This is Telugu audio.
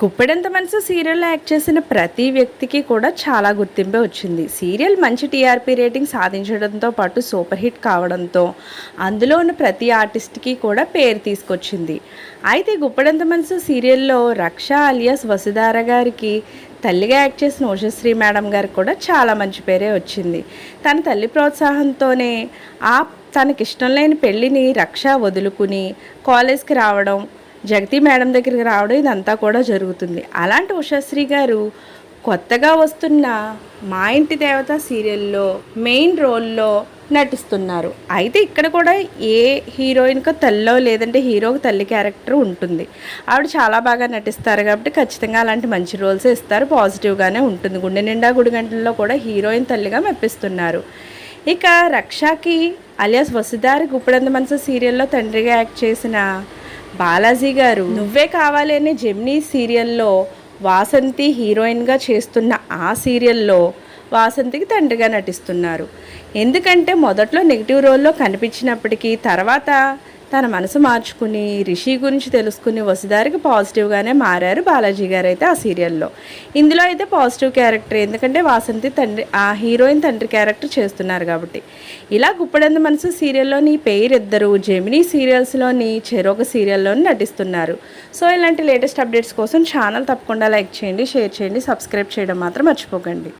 గుప్పెడంత మనసు సీరియల్లో యాక్ట్ చేసిన ప్రతి వ్యక్తికి కూడా చాలా గుర్తింపే వచ్చింది. సీరియల్ మంచి టీఆర్పీ రేటింగ్ సాధించడంతో పాటు సూపర్ హిట్ కావడంతో అందులో ఉన్న ప్రతి ఆర్టిస్ట్కి కూడా పేరు తీసుకొచ్చింది. అయితే గుప్పెడంత మనసు సీరియల్లో రక్ష అలియాస్ వసుధార గారికి తల్లిగా యాక్ట్ చేసిన ఉషశ్రీ మేడం గారికి కూడా చాలా మంచి పేరే వచ్చింది. తన తల్లి ప్రోత్సాహంతోనే ఆ తనకిష్టం లేని పెళ్ళిని రక్ష వదులుకుని కాలేజ్కి రావడం జగతి మేడం దగ్గరికి రావడం ఇదంతా కూడా జరుగుతుంది. అలాంటి ఉషాశ్రీ గారు కొత్తగా వస్తున్న మా ఇంటి దేవత సీరియల్లో మెయిన్ రోల్లో నటిస్తున్నారు. అయితే ఇక్కడ కూడా ఏ హీరోయిన్కో తల్లో లేదంటే హీరోకి తల్లి క్యారెక్టర్ ఉంటుంది. ఆవిడ చాలా బాగా నటిస్తారు కాబట్టి ఖచ్చితంగా అలాంటి మంచి రోల్స్ ఇస్తారు పాజిటివ్గానే ఉంటుంది. గుండె నిండా గుడి గంటల్లో కూడా హీరోయిన్ తల్లిగా మెప్పిస్తున్నారు. ఇక రక్షాకి అలియాస్ వసుదారి గుప్పడంత మనసు సీరియల్లో తండ్రిగా యాక్ట్ చేసిన బాలాజీ గారు నువ్వే కావాలి అనే జెమినీ సీరియల్లో వాసంతి హీరోయిన్గా చేస్తున్న ఆ సీరియల్లో వాసంతికి తండ్రిగా నటిస్తున్నారు. ఎందుకంటే మొదట్లో నెగిటివ్ రోల్లో కనిపించినప్పటికీ తర్వాత తన మనసు మార్చుకుని రిషి గురించి తెలుసుకుని వసుదారికి పాజిటివ్గానే మారారు బాలాజీ గారు అయితే ఆ సీరియల్లో ఇందులో అయితే పాజిటివ్ క్యారెక్టర్ ఎందుకంటే వాసంతి తండ్రి ఆ హీరోయిన్ తండ్రి క్యారెక్టర్ చేస్తున్నారు కాబట్టి. ఇలా గుప్పడంద మనసు సీరియల్లోని పేరిద్దరు జెమినీ సీరియల్స్లోని చెరొక సీరియల్లోని నటిస్తున్నారు. సో ఇలాంటి లేటెస్ట్ అప్డేట్స్ కోసం ఛానల్ తప్పకుండా లైక్ చేయండి షేర్ చేయండి సబ్స్క్రైబ్ చేయడం మాత్రం మర్చిపోకండి.